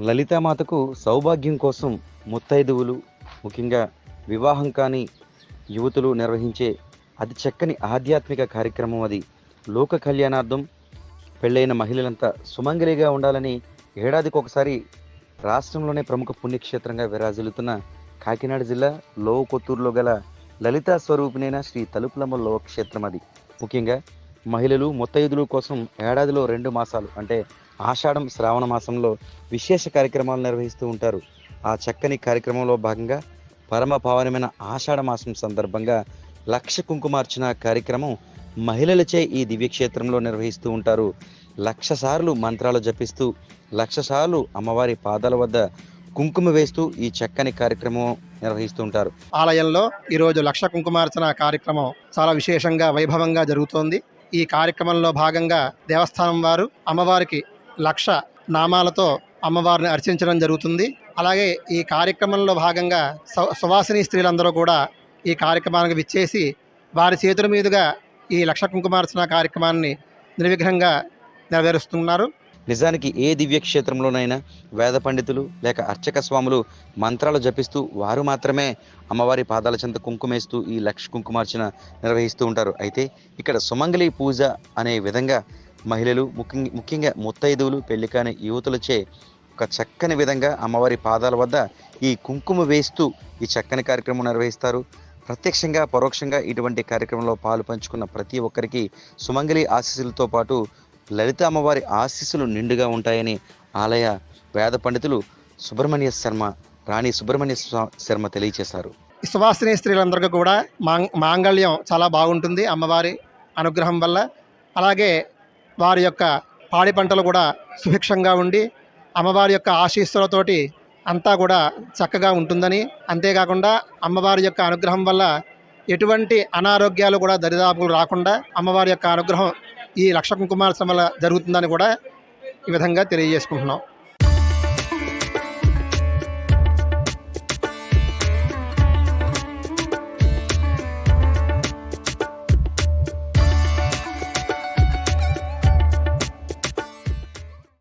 లలితామాతకు సౌభాగ్యం కోసం ముత్తైదువులు ముఖ్యంగా వివాహం కాని యువతులు నిర్వహించే అతి చక్కని ఆధ్యాత్మిక కార్యక్రమం అది. లోక కళ్యాణార్థం పెళ్ళైన మహిళలంతా సుమంగలిగా ఉండాలని ఏడాదికి ఒకసారి రాష్ట్రంలోనే ప్రముఖ పుణ్యక్షేత్రంగా విరాజిల్లుతున్న కాకినాడ జిల్లా లోవ కొత్తూరులో గల లలితా స్వరూపిణైన శ్రీ తలుపులమ్మ లో క్షేత్రం అది. ముఖ్యంగా మహిళలు ముత్తైదులు కోసం ఏడాదిలో రెండు మాసాలు అంటే ఆషాఢం శ్రావణ మాసంలో విశేష కార్యక్రమాలు నిర్వహిస్తూ ఉంటారు. ఆ చక్కని కార్యక్రమంలో భాగంగా పరమ పావనమైన ఆషాఢ మాసం సందర్భంగా లక్ష కుంకుమార్చన కార్యక్రమం మహిళలచే ఈ దివ్యక్షేత్రంలో నిర్వహిస్తూ ఉంటారు. లక్ష సార్లు మంత్రాలు జపిస్తూ లక్ష సార్లు అమ్మవారి పాదాల వద్ద కుంకుమ వేస్తూ ఈ చక్కని కార్యక్రమం నిర్వహిస్తూ ఉంటారు. ఆలయంలో ఈరోజు లక్ష కుంకుమార్చన కార్యక్రమం చాలా విశేషంగా వైభవంగా జరుగుతోంది. ఈ కార్యక్రమంలో భాగంగా దేవస్థానం వారు అమ్మవారికి లక్ష నామాలతో అమ్మవారిని అర్చించడం జరుగుతుంది. అలాగే ఈ కార్యక్రమంలో భాగంగా సు- సువాసిని స్త్రీలందరూ కూడా ఈ కార్యక్రమానికి విచ్చేసి వారి చేతుల మీదుగా ఈ లక్ష కుంకుమార్చన కార్యక్రమాన్ని నిర్విఘ్నంగా నెరవేరుస్తున్నారు. నిజానికి ఏ దివ్యక్షేత్రంలోనైనా వేద పండితులు లేక అర్చక స్వాములు మంత్రాలు జపిస్తూ వారు మాత్రమే అమ్మవారి పాదాల చెంత కుంకుమేస్తూ ఈ లక్ష కుంకుమార్చన నిర్వహిస్తూ ఉంటారు. అయితే ఇక్కడ సుమంగళి పూజ అనే విధంగా మహిళలు ముఖ్యంగా ముఖ్యంగా ముత్తైదువులు పెళ్ళి కాని యువతులచే ఒక చక్కని విధంగా అమ్మవారి పాదాల వద్ద ఈ కుంకుమ వేస్తూ ఈ చక్కని కార్యక్రమం నిర్వహిస్తారు. ప్రత్యక్షంగా పరోక్షంగా ఇటువంటి కార్యక్రమంలో పాలు పంచుకున్న ప్రతి ఒక్కరికి సుమంగళి ఆశీస్సులతో పాటు లలిత అమ్మవారి ఆశీస్సులు నిండుగా ఉంటాయని ఆలయ వేద పండితులు సుబ్రహ్మణ్య శర్మ రాణి సుబ్రహ్మణ్య శర్మ తెలియజేశారు ఈ సువాసిని స్త్రీలందరికీ కూడా మాంగళ్యం చాలా బాగుంటుంది అమ్మవారి అనుగ్రహం వల్ల. అలాగే వారి యొక్క పాడి పంటలు కూడా సుభిక్షంగా ఉండి అమ్మవారి యొక్క ఆశీస్సులతోటి అంతా కూడా చక్కగా ఉంటుందని. అంతేకాకుండా అమ్మవారి యొక్క అనుగ్రహం వల్ల ఎటువంటి అనారోగ్యాలు కూడా దరిదాపులు రాకుండా అమ్మవారి యొక్క అనుగ్రహం ఈ లక్ష కుంకుమాల వల్ల జరుగుతుందని కూడా ఈ విధంగా తెలియజేసుకుంటున్నాం.